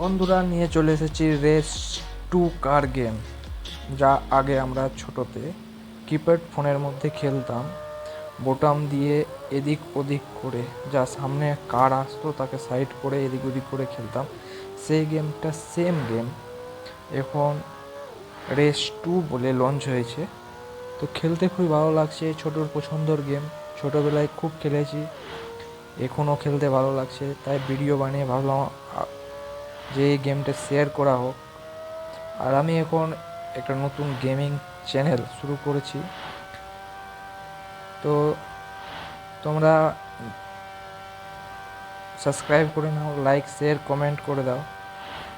বন্ধুরা, নিয়ে চলে এসেছি রেস টু কার গেম, যা আগে আমরা ছোটোতে কিপ্যাড ফোনের মধ্যে খেলতাম। বোটাম দিয়ে এদিক ওদিক করে, যা সামনে কার আসতো তাকে সাইড করে এদিক ওদিক করে খেলতাম। সেই গেমটা সেম গেম এখন রেস টু বলে লঞ্চ হয়েছে। তো খেলতে খুবই ভালো লাগছে, ছোটোর পছন্দর গেম। ছোটোবেলায় খুব খেলেছি, এখনও খেলতে ভালো লাগছে, তাই ভিডিও বানিয়ে ভাবলাম যে এই গেমটা শেয়ার করা হোক। আর আমি এখন একটা নতুন গেমিং চ্যানেল শুরু করেছি। তো তোমরা সাবস্ক্রাইব করে নাও, লাইক, শেয়ার, কমেন্ট করে দাও,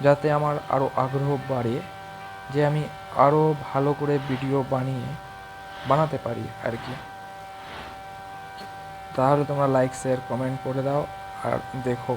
যাতে আমার আরও আগ্রহ বাড়ে যে আমি আরও ভালো করে ভিডিও বানিয়ে বানাতে পারি আর কি। তাহলে তোমরা লাইক, শেয়ার, কমেন্ট করে দাও আর দেখো।